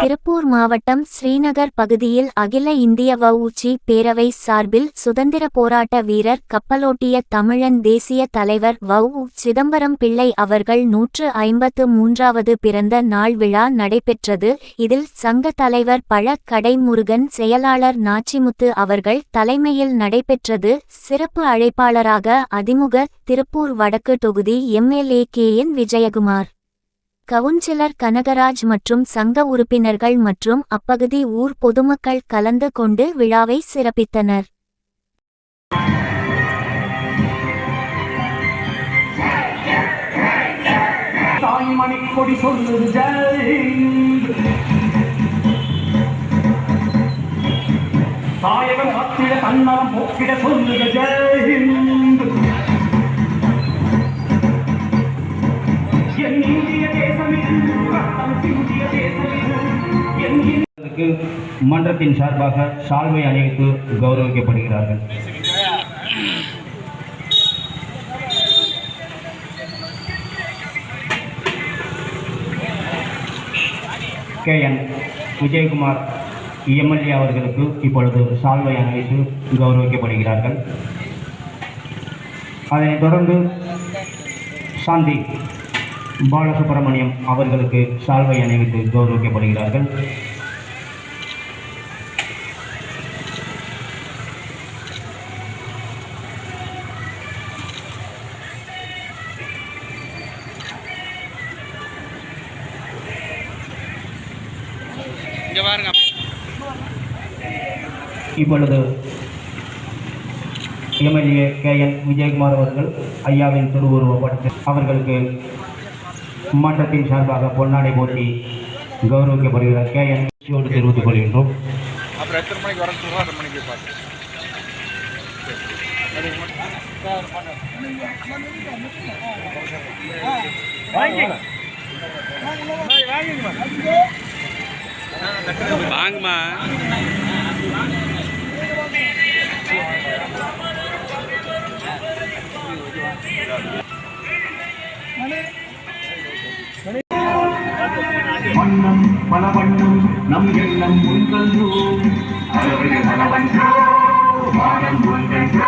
திருப்பூர் மாவட்டம் ஸ்ரீநகர் பகுதியில் அகில இந்திய வவுச்சி பேரவை சார்பில் சுதந்திர போராட்ட வீரர் கப்பலோட்டிய தமிழன் தேசிய தலைவர் வவு சிதம்பரம் பிள்ளை அவர்கள் நூற்று ஐம்பத்து மூன்றாவது பிறந்த நாள் விழா நடைபெற்றது. இதில் சங்க தலைவர் பழ கடைமுருகன் செயலாளர் நாச்சிமுத்து அவர்கள் தலைமையில் நடைபெற்றது. சிறப்பு அழைப்பாளராக அதிமுக திருப்பூர் வடக்கு தொகுதி MLA K N Vijayakumar. Councillor Kanagaraj மற்றும் சங்க உறுப்பினர்கள் மற்றும் அப்பகுதி ஊர் பொதுமக்கள் கலந்து கொண்டு விழாவை சிறப்பித்தனர். தாய்மணி கொடி சொல்லுது ஜெய் தாயகம் கத்திட தன்னலம் போக்கிட சொல்லுது ஜெய் மன்றத்தின் சார்பாக சால்வை அணிவித்து கௌரவிக்கப்படுகிறார்கள். கே என் விஜயகுமார் எம்எல்ஏ அவர்களுக்கு இப்பொழுது சால்வை அணிவித்து கௌரவிக்கப்படுகிறார்கள். அதனைத் தொடர்ந்து சாந்தி பாலசுப்ரமணியம் அவர்களுக்கு சால்வை அணிவித்து கௌரவிக்கப்படுகிறார்கள் இப்பொழுது எம்எல்ஏ கே என் விஜயகுமார் அவர்கள் ஐயாவின் திருவுருவப்பட்டு அவர்களுக்கு மன்றத்தின் சார்பாக பொன்னாடை போட்டி கௌரவிக்கப்படுகிறார் கே என் சியோடு தெரிவித்துக் கொள்கின்றோம். அப்புறம் எத்தனை மணிக்கு வர சொல்றோம் அத்தனை மணிக்கு பார்த்து. வாங்கம்மா வண்ணம் பல வண்ணம் நம் எண்ணம் ஒன்றன்றோ பறவைகள் பல வன்றோ வானம் ஒன்றன்றோ